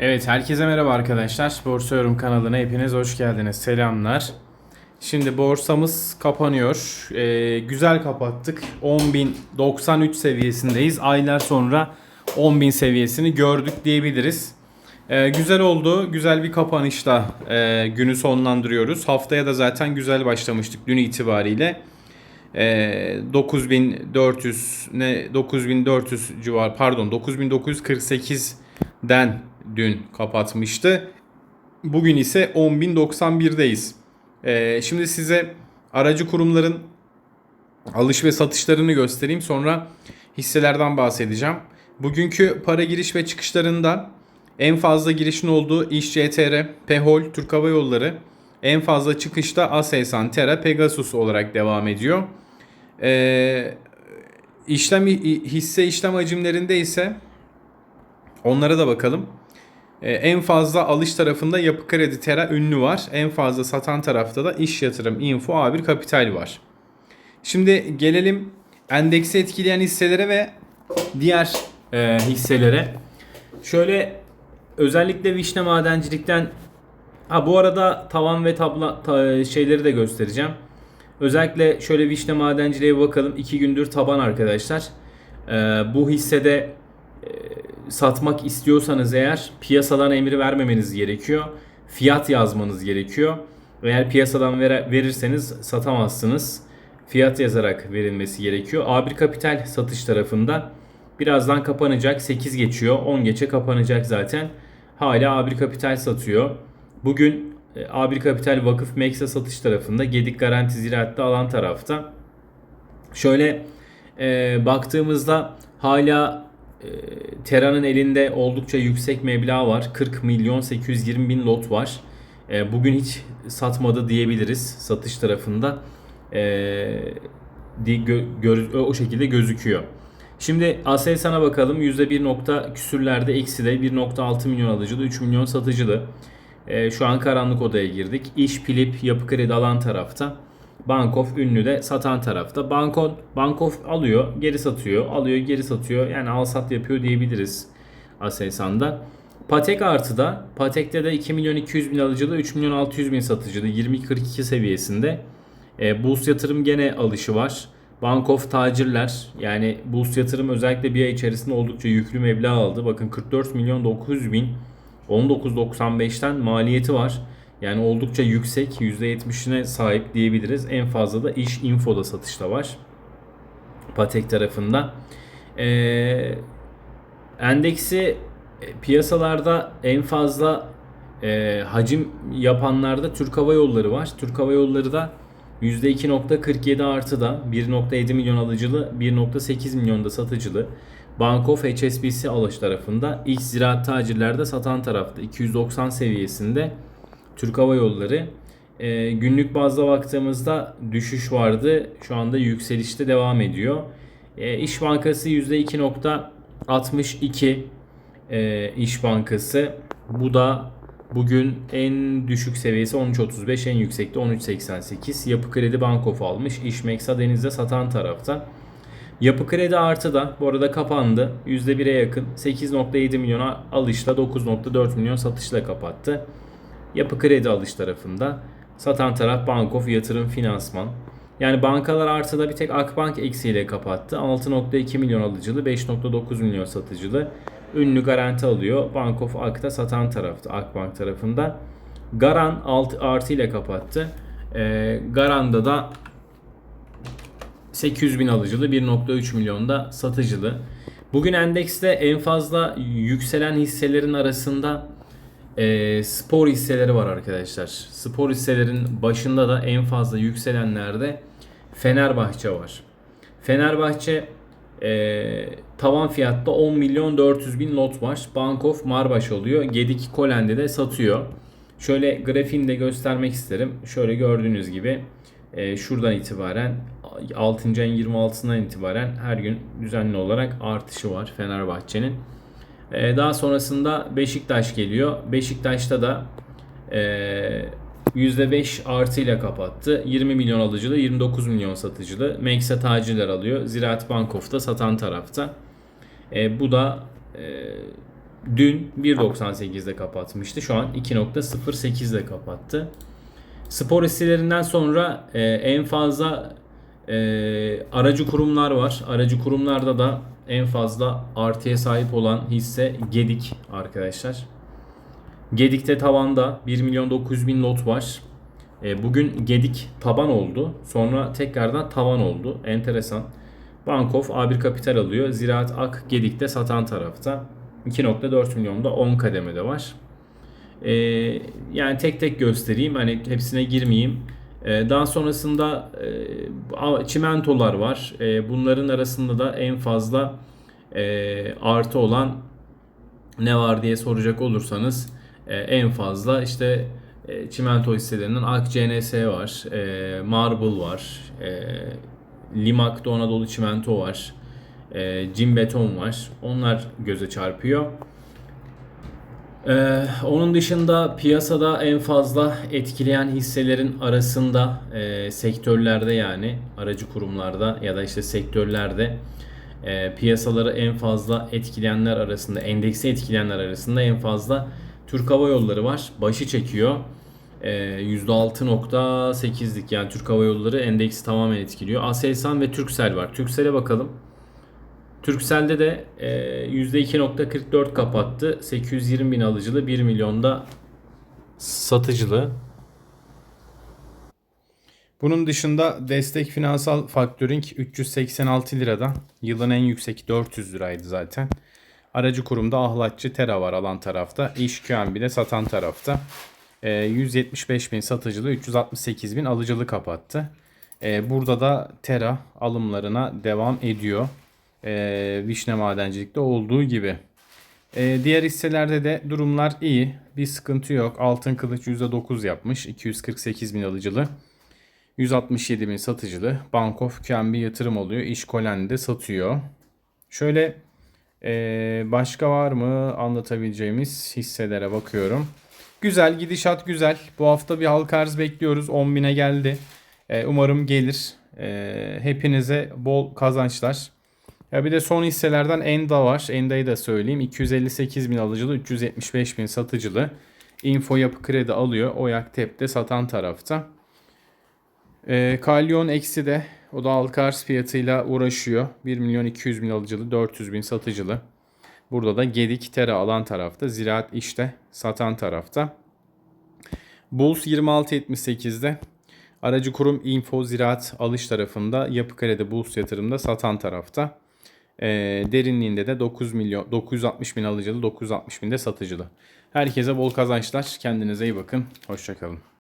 Evet, herkese merhaba arkadaşlar. Borsa Yorum kanalına hepiniz hoş geldiniz. Selamlar. Şimdi borsamız kapanıyor. Ee, güzel kapattık. 10.093 seviyesindeyiz. Aylar sonra 10.000 seviyesini gördük diyebiliriz. Ee, güzel oldu. Güzel bir kapanışla e, günü sonlandırıyoruz. Haftaya da zaten güzel başlamıştık dün itibariyle. Ee, 9400 ne 9400 civar pardon 9948'den dün kapatmıştı. Bugün ise 10.091'deyiz. Ee, şimdi size aracı kurumların alış ve satışlarını göstereyim. Sonra hisselerden bahsedeceğim. Bugünkü para giriş ve çıkışlarında en fazla girişin olduğu İş CTR, Pehol, Türk Hava Yolları, en fazla çıkışta Aselsan, Tera, Pegasus olarak devam ediyor. Ee, işlem hisse işlem hacimlerinde ise onlara da bakalım. Ee, en fazla alış tarafında Yapı Kredi Tera ünlü var. En fazla satan tarafta da İş Yatırım Info A1 Kapital var. Şimdi gelelim endeksi etkileyen hisselere ve diğer e, hisselere. Şöyle özellikle vişne madencilikten ha bu arada tavan ve tabla ta- şeyleri de göstereceğim. Özellikle şöyle vişne madenciliğe bakalım. 2 gündür taban arkadaşlar. Ee, bu hissede e, satmak istiyorsanız eğer piyasadan emir vermemeniz gerekiyor. Fiyat yazmanız gerekiyor. Eğer piyasadan ver- verirseniz satamazsınız. Fiyat yazarak verilmesi gerekiyor. A1 Kapital satış tarafında birazdan kapanacak. 8 geçiyor. 10 geçe kapanacak zaten. Hala A1 Kapital satıyor. Bugün e, A1 Kapital Vakıf Meksa satış tarafında. Gedik Garanti Ziraat'ta alan tarafta. Şöyle e, baktığımızda hala e, Tera'nın elinde oldukça yüksek meblağ var. 40 milyon 820 bin lot var. E, bugün hiç satmadı diyebiliriz satış tarafında. E, gö- gör- o şekilde gözüküyor. Şimdi Aselsan'a bakalım. %1 nokta küsürlerde eksi de 1.6 milyon alıcılı 3 milyon satıcılı. E, şu an karanlık odaya girdik. İş Pilip Yapı Kredi alan tarafta. Bankof ünlü de satan tarafta. Bankon, Bankof alıyor, geri satıyor, alıyor, geri satıyor. Yani al sat yapıyor diyebiliriz Aselsan'da. Patek artıda. Patek'te de 2 milyon 200 bin alıcılı, 3 milyon 600 bin satıcılı. 20-42 seviyesinde. E, Boost yatırım gene alışı var. Bankof tacirler yani Boost yatırım özellikle bir ay içerisinde oldukça yüklü meblağ aldı. Bakın 44 milyon 900 bin 19.95'ten maliyeti var. Yani oldukça yüksek %70'ine sahip diyebiliriz. En fazla da iş infoda satışta var. Patek tarafında. Ee, endeksi e, piyasalarda en fazla e, hacim yapanlarda Türk Hava Yolları var. Türk Hava Yolları da %2.47 artıda 1.7 milyon alıcılı 1.8 milyonda satıcılı. Bankof HSBC alış tarafında. X ziraat tacirlerde satan tarafta 290 seviyesinde. Türk Hava Yolları. Ee, günlük bazda baktığımızda düşüş vardı. Şu anda yükselişte devam ediyor. Ee, İş Bankası %2.62 ee, İş Bankası. Bu da bugün en düşük seviyesi 13.35 en yüksekte 13.88. Yapı Kredi Bankof almış. İş Meksa Deniz'de satan tarafta. Yapı Kredi artı da bu arada kapandı. %1'e yakın 8.7 milyon alışla 9.4 milyon satışla kapattı. Yapı kredi alış tarafında. Satan taraf Bankof Yatırım Finansman. Yani bankalar artıda bir tek Akbank eksiyle kapattı. 6.2 milyon alıcılı, 5.9 milyon satıcılı. Ünlü garanti alıyor. Bankof Ak'ta satan tarafta Akbank tarafında. Garan alt, artı ile kapattı. Ee, Garan'da da 800 bin alıcılı 1.3 milyonda satıcılı. Bugün endekste en fazla yükselen hisselerin arasında e, spor hisseleri var arkadaşlar. Spor hisselerin başında da en fazla yükselenlerde Fenerbahçe var. Fenerbahçe e, tavan fiyatta 10 milyon 400 bin lot var. Bankof Marbaş oluyor. Gedik Kolendi de satıyor. Şöyle grafiğini de göstermek isterim. Şöyle gördüğünüz gibi e, şuradan itibaren 6. ayın 26'sından itibaren her gün düzenli olarak artışı var Fenerbahçe'nin. Ee, daha sonrasında Beşiktaş geliyor. Beşiktaş'ta da e, %5 artıyla kapattı. 20 milyon alıcılı, 29 milyon satıcılı. Meksa tacirler alıyor. Ziraat Bankof'ta satan tarafta. E, bu da e, dün 1.98'de kapatmıştı. Şu an 2.08'de kapattı. Spor hisselerinden sonra e, en fazla e, aracı kurumlar var. Aracı kurumlarda da en fazla artıya sahip olan hisse Gedik arkadaşlar. Gedik'te tavanda 1 milyon 900 bin lot var. E, bugün Gedik taban oldu. Sonra tekrardan tavan oldu. Enteresan. Bankof A1 Kapital alıyor. Ziraat Ak Gedik'te satan tarafta. 2.4 milyonda 10 kademede var. E, yani tek tek göstereyim. Hani hepsine girmeyeyim. E, daha sonrasında e, çimentolar var. E, bunların arasında da en fazla e, artı olan ne var diye soracak olursanız e, en fazla işte çimento hisselerinden Ak CNS var, Marble var, Limak Doğu Anadolu Çimento var, e, Cim Beton var. Onlar göze çarpıyor. Ee, onun dışında piyasada en fazla etkileyen hisselerin arasında e, sektörlerde yani aracı kurumlarda ya da işte sektörlerde e, piyasaları en fazla etkileyenler arasında, endeksi etkileyenler arasında en fazla Türk Hava Yolları var. Başı çekiyor. E, %6.8'lik yani Türk Hava Yolları endeksi tamamen etkiliyor. Aselsan ve Turkcell var. Turkcell'e bakalım. Turkcell'de de e, %2.44 kapattı. 820 bin alıcılı 1 milyonda satıcılı. Bunun dışında destek finansal faktörink 386 liradan yılın en yüksek 400 liraydı zaten. Aracı kurumda ahlatçı Tera var alan tarafta. İş QNB de satan tarafta. E, 175 bin satıcılı 368 bin alıcılı kapattı. E, burada da Tera alımlarına devam ediyor. E, Vişne Madencilik'te olduğu gibi. E, diğer hisselerde de durumlar iyi. Bir sıkıntı yok. Altın Kılıç %9 yapmış. 248 bin alıcılı. 167 bin satıcılı. Bankof QNB yatırım oluyor. İşkolen de satıyor. Şöyle e, başka var mı anlatabileceğimiz hisselere bakıyorum. Güzel gidişat güzel. Bu hafta bir halka arz bekliyoruz. 10 bine geldi. E, umarım gelir. E, hepinize bol kazançlar. Ya bir de son hisselerden Enda var. Enda'yı da söyleyeyim. 258 bin alıcılı, 375 bin satıcılı. Info Yapı Kredi alıyor. Oyak Tep'te satan tarafta. E, Kalyon eksi de o da halka arz fiyatıyla uğraşıyor. 1 milyon 200 bin alıcılı, 400 bin satıcılı. Burada da Gedik Tera alan tarafta. Ziraat işte satan tarafta. Bulls 26.78'de. Aracı kurum Info Ziraat alış tarafında. Yapı Kredi Bulls yatırımda satan tarafta. E, derinliğinde de 9 milyon 960 bin alıcılı 960 bin de satıcılı. Herkese bol kazançlar. Kendinize iyi bakın. Hoşçakalın.